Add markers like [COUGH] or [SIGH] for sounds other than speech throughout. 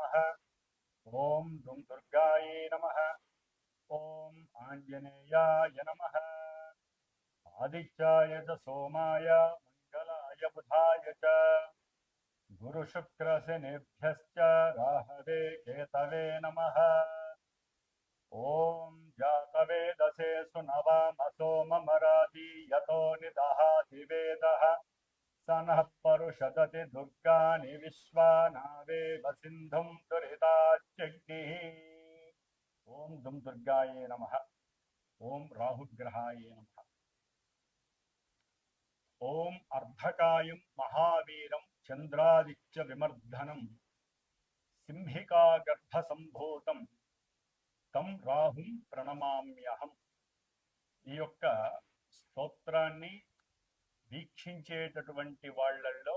नमः। ॐ दुं दुर्गायै नमः। ॐ आञ्जनेयाय नमः। आदित्याय च सोमाय मङ्गलाय बुधाय च। गुरुशुक्रसिनेभ्यश्च राहवे केतवे नमः। ॐ जातवेदसे सुनवामसोममरादि यतो निदहाति वेदः स नः పరుషదతి దుర్గాని విశ్వానావేవ సింధుం దురితాత్యగ్నిః ఓం దుం దుర్గాయే నమ ఓం రాహుగ్రహాయే నమ ఓం అర్ధకాయం మహావీరం చంద్రాదిత్య విమర్ధనం సింహికాగర్భ సంభూతం తం రాహుం ప్రణమామ్యహం ఈ యొక్క స్తోత్రాన్ని వీక్షించేటటువంటి వాళ్ళల్లో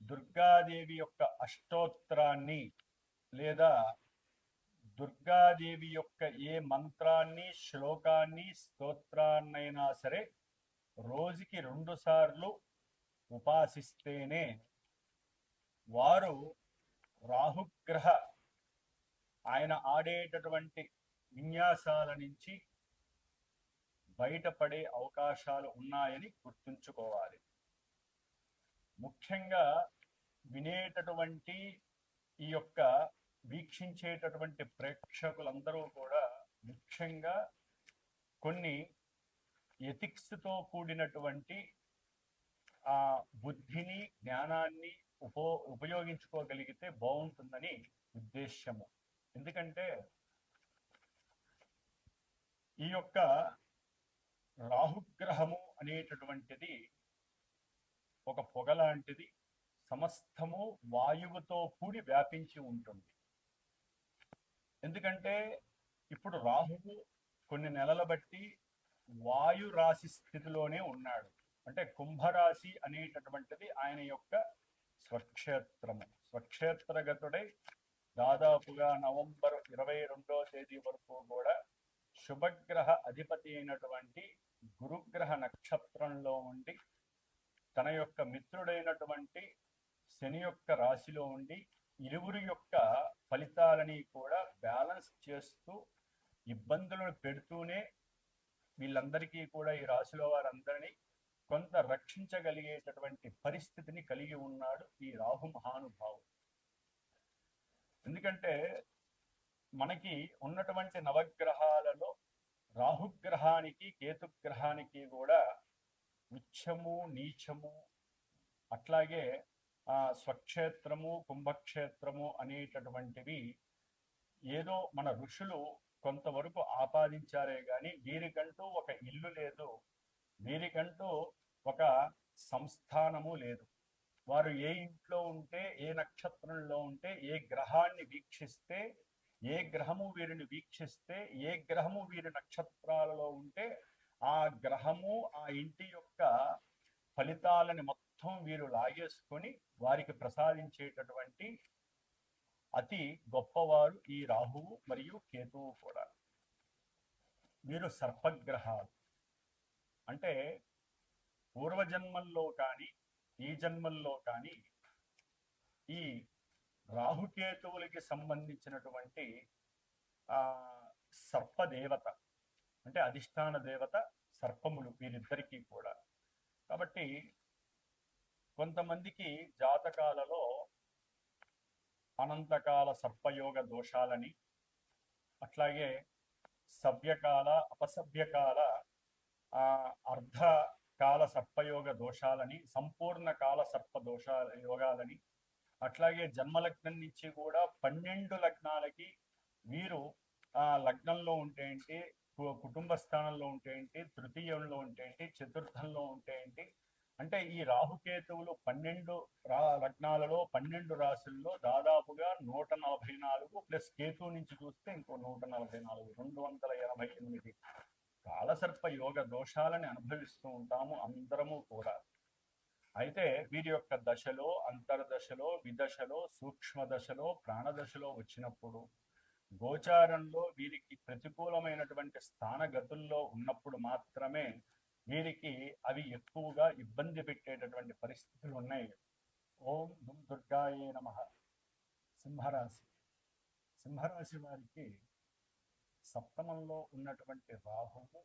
దుర్గాదేవి యొక్క అష్టోత్తరాన్ని లేదా దుర్గాదేవి యొక్క ఏ మంత్రాన్ని శ్లోకాన్ని స్తోత్రాన్నైనా సరే రోజుకి రెండు సార్లు ఉపాసిస్తేనే వారు రాహుగ్రహ ఆయన ఆడేటటువంటి విన్యాసాల నుంచి బయటపడే అవకాశాలు ఉన్నాయని గుర్తుంచుకోవాలి. ముఖ్యంగా వినేటటువంటి ఈ యొక్క వీక్షించేటటువంటి ప్రేక్షకులందరూ కూడా ముఖ్యంగా కొన్ని ఎథిక్స్తో కూడినటువంటి ఆ బుద్ధిని జ్ఞానాన్ని ఉపో ఉపయోగించుకోగలిగితే బాగుంటుందని ఉద్దేశ్యము. ఎందుకంటే ఈ యొక్క రాహుగ్రహము అనేటటువంటిది ఒక పొగ లాంటిది సమస్తము వాయువుతో కూడి వ్యాపించి ఉంటుంది. ఎందుకంటే ఇప్పుడు రాహువు కొన్ని నెలల బట్టి వాయు రాశి స్థితిలోనే ఉన్నాడు. అంటే కుంభరాశి అనేటటువంటిది ఆయన యొక్క స్వక్షేత్రము. స్వక్షేత్రగతుడై దాదాపుగా నవంబర్ ఇరవై రెండో తేదీ వరకు కూడా శుభగ్రహ అధిపతి అయినటువంటి గురుగ్రహ నక్షత్రంలో ఉండి తన యొక్క మిత్రుడైనటువంటి శని యొక్క రాశిలో ఉండి ఇరువురి యొక్క ఫలితాలని కూడా బ్యాలెన్స్ చేస్తూ ఇబ్బందులను పెడుతూనే వీళ్ళందరికీ కూడా ఈ రాశిలో వారందరినీ కొంత రక్షించగలిగేటటువంటి పరిస్థితిని కలిగి ఉన్నాడు ఈ రాహు మహానుభావుడు. ఎందుకంటే మనకి ఉన్నటువంటి నవగ్రహాలలో రాహుగ్రహానికి కేతుగ్రహానికి కూడా ఉచ్చము నీచము అట్లాగే ఆ స్వక్షేత్రము కుంభక్షేత్రము అనేటటువంటివి ఏదో మన ఋషులు కొంతవరకు ఆపాదించారే కానీ వీరికంటూ ఒక ఇల్లు లేదు. వీరికంటూ ఒక సంస్థానము లేదు. వారు ఏ ఇంట్లో ఉంటే ఏ నక్షత్రంలో ఉంటే ఏ గ్రహాన్ని వీక్షిస్తే ఏ గ్రహము వీరిని వీక్షిస్తే ఏ గ్రహము వీరి నక్షత్రాలలో ఉంటే ఆ గ్రహము ఆ ఇంటి యొక్క ఫలితాలని మొత్తం వీరు లాగేసుకొని వారికి ప్రసాదించేటటువంటి అతి గొప్పవారు ఈ రాహువు మరియు కేతువు కూడా. వీరు సర్పగ్రహాలు. అంటే పూర్వజన్మల్లో కానీ ఈ జన్మల్లో కానీ ఈ రాహుకేతువులకి సంబంధించినటువంటి ఆ సర్పదేవత అంటే అధిష్టాన దేవత సర్పములు వీరిద్దరికీ కూడా. కాబట్టి కొంతమందికి జాతకాలలో అనంతకాల సర్పయోగ దోషాలని అట్లాగే సభ్యకాల అపసభ్యకాల ఆ అర్ధకాల సర్పయోగ దోషాలని సంపూర్ణ కాల సర్ప దోష యోగాలని అట్లాగే జన్మలగ్నం నుంచి కూడా పన్నెండు లగ్నాలకి వీరు ఆ లగ్నంలో ఉంటే ఏంటి కుటుంబ స్థానంలో ఉంటే ఏంటి తృతీయంలో ఉంటే ఏంటి చతుర్థంలో ఉంటే ఏంటి అంటే ఈ రాహుకేతువులు పన్నెండు రా లగ్నాలలో పన్నెండు రాశుల్లో దాదాపుగా నూట నలభై నాలుగు ప్లస్ కేతు నుంచి చూస్తే ఇంకో నూట నలభై నాలుగు రెండు వందల ఎనభై ఎనిమిది. కాలసర్ప యోగ దోషాలని అనుభవిస్తూ ఉంటాము అందరము కూడా. అయితే వీరి యొక్క దశలో అంతర్దశలో విదశలో సూక్ష్మ దశలో ప్రాణదశలో వచ్చినప్పుడు గోచారంలో వీరికి ప్రతికూలమైనటువంటి స్థానగతుల్లో ఉన్నప్పుడు మాత్రమే వీరికి అవి ఎక్కువగా ఇబ్బంది పెట్టేటటువంటి పరిస్థితులు ఉన్నాయి. ఓం దుమ్ దుర్గాయే నమ. సింహరాశి. సింహరాశి వారికి సప్తమంలో ఉన్నటువంటి రాహువు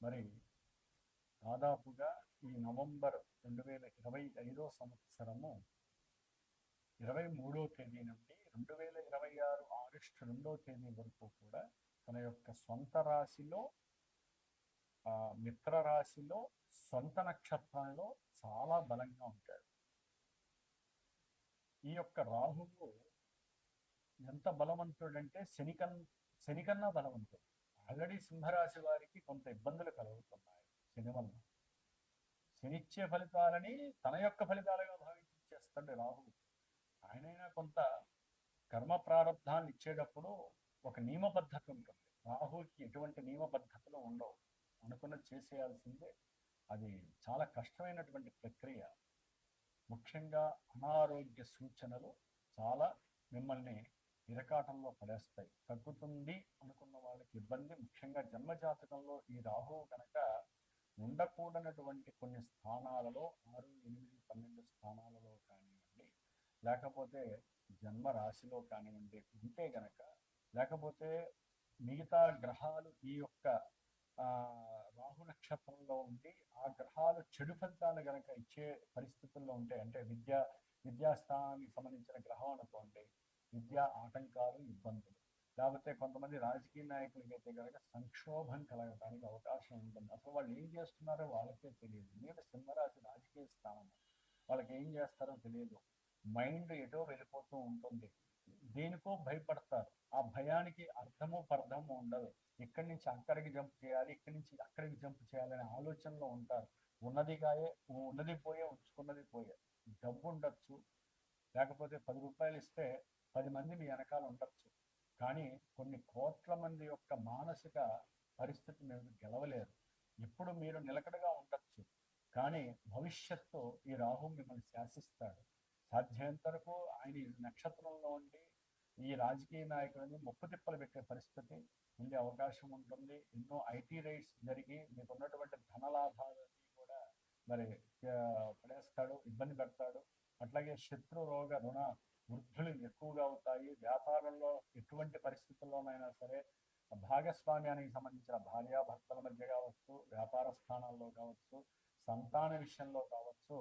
మరి దాదాపుగా ఈ నవంబర్ రెండు వేల ఇరవై ఐదో సంవత్సరము ఇరవై మూడో తేదీ నుండి రెండు వేల ఇరవై ఆరు ఆగస్టు రెండో తేదీ వరకు కూడా తన యొక్క సొంత రాశిలో ఆ మిత్ర రాశిలో సొంత నక్షత్రంలో చాలా బలంగా ఉంటాడు. ఈ యొక్క రాహువు ఎంత బలవంతుడంటే శనికన్ శనికన్నా బలవంతుడు. ఆల్రెడీ సింహరాశి వారికి కొంత ఇబ్బందులు కలుగుతున్నాయి శని వల్ల శనిచ్చే ఫలితాలని తన యొక్క ఫలితాలుగా భావించి ఇచ్చేస్తాడు రాహు ఆయనైనా కొంత కర్మ ప్రారంధాన్ని ఇచ్చేటప్పుడు ఒక నియమ పద్ధతి ఉంటుంది. రాహుకి ఎటువంటి నియమ పద్ధతులు ఉండవు. అనుకున్నది చేసేయాల్సిందే. అది చాలా కష్టమైనటువంటి ప్రక్రియ. ముఖ్యంగా అనారోగ్య సూచనలు చాలా మిమ్మల్ని ఇరకాటంలో పడేస్తాయి. తగ్గుతుంది అనుకున్న వాళ్ళకి ఇబ్బంది. ముఖ్యంగా జన్మజాతకంలో ఈ రాహువు కనుక ఉండకూడనటువంటి కొన్ని స్థానాలలో ఆరు ఎనిమిది పన్నెండు స్థానాలలో కానివ్వండి లేకపోతే జన్మ రాశిలో కానివ్వండి ఉంటే గనక లేకపోతే మిగతా గ్రహాలు ఈ యొక్క రాహు నక్షత్రంలో ఉండి ఆ గ్రహాలు చెడు ఫలితాలు గనక ఇచ్చే పరిస్థితుల్లో ఉంటే అంటే విద్యా విద్యాస్థానానికి సంబంధించిన గ్రహం అనుకోండి విద్యా ఆటంకాలు ఇబ్బందులు. లేకపోతే కొంతమంది రాజకీయ నాయకులకి అయితే కనుక సంక్షోభం కలగడానికి అవకాశం ఉంటుంది. అసలు వాళ్ళు ఏం చేస్తున్నారో వాళ్ళకే తెలియదు. నేను సింహరాశి రాజకీయ స్థానం. వాళ్ళకి ఏం చేస్తారో తెలియదు. మైండ్ ఎటో వెళ్ళిపోతూ ఉంటుంది. దేనికో భయపడతారు. ఆ భయానికి అర్థము పర్థము ఉండదు. ఇక్కడి నుంచి అక్కడికి జంప్ చేయాలి ఇక్కడి నుంచి అక్కడికి జంప్ చేయాలనే ఆలోచనలో ఉంటారు. ఉన్నదిగాయే ఉన్నది పోయే ఉంచుకున్నది పోయే. డబ్బు ఉండొచ్చు. లేకపోతే పది రూపాయలు ఇస్తే పది మంది మీ వెనకాల ఉండొచ్చు. కానీ కొన్ని కోట్ల మంది యొక్క మానసిక పరిస్థితి మీరు గెలవలేరు. ఇప్పుడు మీరు నిలకడగా ఉండొచ్చు. కానీ భవిష్యత్తు ఈ రాహు మిమ్మల్ని శాసిస్తాడు. సాధ్యమైనంత వరకు ఆయన ఈ నక్షత్రంలో ఉండి ఈ రాజకీయ నాయకులని ముప్పు తిప్పలు పెట్టే పరిస్థితి ఉండే అవకాశం ఉంటుంది. ఎన్నో ఐటీ రైట్స్ జరిగి మీకు ఉన్నటువంటి ధనలాభాలని కూడా మరి పడేస్తాడు ఇబ్బంది పెడతాడు. అట్లాగే శత్రు రోగ రుణ వృద్ధులు ఎక్కువగా అవుతాయి. వ్యాపారంలో ఎటువంటి పరిస్థితుల్లోనైనా సరే భాగస్వామ్యానికి సంబంధించిన భార్యాభర్తల మధ్య కావచ్చు వ్యాపార స్థానాల్లో కావచ్చు సంతాన విషయంలో కావచ్చు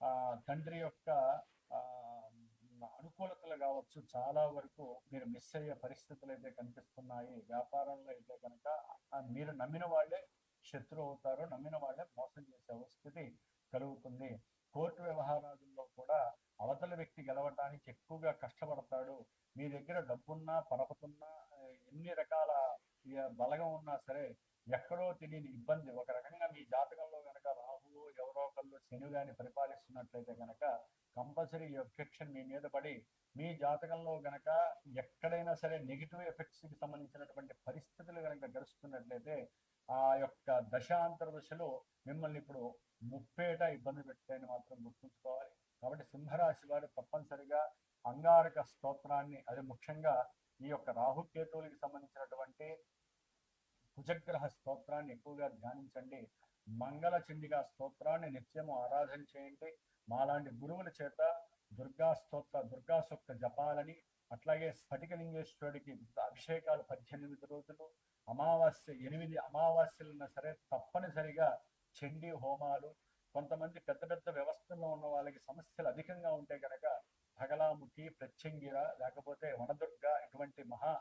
ఆ తండ్రి యొక్క అనుకూలతలు కావచ్చు చాలా వరకు మీరు మిస్ అయ్యే పరిస్థితులు అయితే కనిపిస్తున్నాయి. వ్యాపారంలో అయితే కనుక మీరు నమ్మిన వాళ్ళే శత్రువు అవుతారు నమ్మిన వాళ్ళే మోసం చేసే పరిస్థితి కలుగుతుంది. కోర్టు వ్యవహారాదుల్లో కూడా అవతల వ్యక్తి గెలవటానికి ఎక్కువగా కష్టపడతాడు. మీ దగ్గర డబ్బున్నా పరపతున్నా ఎన్ని రకాల బలగం ఉన్నా సరే ఎక్కడో తెలియని ఇబ్బంది. ఒక రకంగా మీ జాతకంలో గనక రాహువు ఎవరో ఒకళ్ళు శని పరిపాలిస్తున్నట్లయితే గనక కంపల్సరీ ఎఫెక్షన్ మీ మీద పడి మీ జాతకంలో గనక ఎక్కడైనా సరే నెగిటివ్ ఎఫెక్ట్స్కి సంబంధించినటువంటి పరిస్థితులు కనుక గడుస్తున్నట్లయితే ఆ యొక్క దశాంతర దశలో మిమ్మల్ని ఇప్పుడు ముప్పేట ఇబ్బంది పెట్టాయని మాత్రం గుర్తుంచుకోవాలి. కాబట్టి సింహరాశి వారు తప్పనిసరిగా అంగారక స్తోత్రాన్ని అది ముఖ్యంగా ఈ యొక్క రాహుకేతువులకి సంబంధించినటువంటి కుజగ్రహ స్తోత్రాన్ని ఎక్కువగా ధ్యానించండి. మంగళ చండిగా స్తోత్రాన్ని నిత్యము ఆరాధన చేయండి. మాలాంటి గురువుల చేత దుర్గా స్తోత్ర దుర్గా సూక్త జపాలని అట్లాగే స్ఫటికలింగేశ్వరుడికి అభిషేకాలు పద్దెనిమిది రోజులు అమావాస్య ఎనిమిది అమావాస్యలున్నా సరే తప్పనిసరిగా చండీ హోమాలు. కొంతమంది పెద్ద పెద్ద వ్యవస్థల్లో ఉన్న వాళ్ళకి సమస్యలు అధికంగా ఉంటే కనుక భగలాముఖి ప్రత్యంగిర లేకపోతే వనదుర్గ ఇటువంటి మహా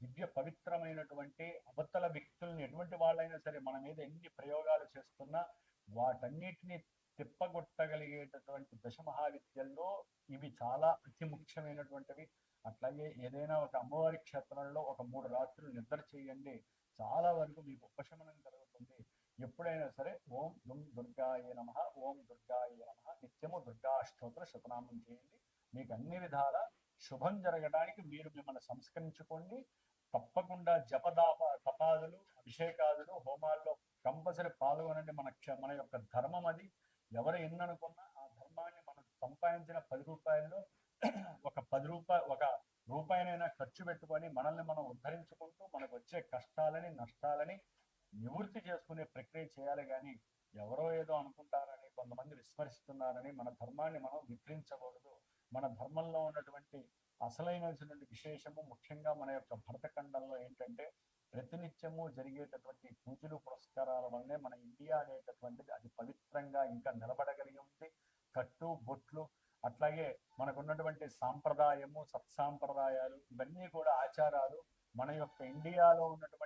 దివ్య పవిత్రమైనటువంటి అవతల వ్యక్తుల్ని ఎటువంటి వాళ్ళైనా సరే మన మీద ఎన్ని ప్రయోగాలు చేస్తున్నా వాటన్నిటిని తిప్పగొట్టగలిగేటటువంటి దశ మహావిద్యల్లో ఇవి చాలా అతి ముఖ్యమైనటువంటివి. అట్లాగే ఏదైనా ఒక అమ్మవారి క్షేత్రంలో ఒక మూడు రాత్రులు నిద్ర చేయండి. చాలా వరకు మీకు ఉపశమనం కలుగుతుంది. ఎప్పుడైనా సరే ఓం దుం దుర్గాయ నమ ఓం దుర్గాయ నమ నిత్యము దుర్గాష్టోత్తర శతనామం చేయండి. మీకు అన్ని విధాల శుభం జరగడానికి మీరు మిమ్మల్ని సంస్కరించుకోండి. తప్పకుండా జపదాప తపాదులు అభిషేకాదులు హోమాల్లో కంపల్సరీ పాల్గొనండి. మన మన యొక్క ధర్మం అది. ఎవరు ఎన్ననుకున్నా ఆ ధర్మాన్ని మనం సంపాదించిన పది రూపాయల్లో [CLEARS THROAT] ఒక పది రూపాయ ఒక రూపాయనైనా ఖర్చు పెట్టుకొని మనల్ని మనం ఉద్ధరించుకుంటూ మనకు వచ్చే కష్టాలని నష్టాలని నివృత్తి చేసుకునే ప్రక్రియ చేయాలి కానీ ఎవరో ఏదో అనుకుంటారని కొంతమంది విస్మరిస్తున్నారని మన ధర్మాన్ని మనం విక్రించకూడదు. మన ధర్మంలో ఉన్నటువంటి అసలైనటువంటి విశేషము ముఖ్యంగా మన యొక్క భరతఖండంలో ఏంటంటే ప్రతినిత్యము జరిగేటటువంటి పూజలు పురస్కారాల వల్లనే మన ఇండియా అనేటటువంటిది అది పవిత్రంగా ఇంకా నిలబడగలిగి ఉంది. కట్టు బొట్లు అట్లాగే మనకున్నటువంటి సాంప్రదాయము సత్సాంప్రదాయాలు ఇవన్నీ కూడా ఆచారాలు మన యొక్క ఇండియాలో ఉన్నటువంటి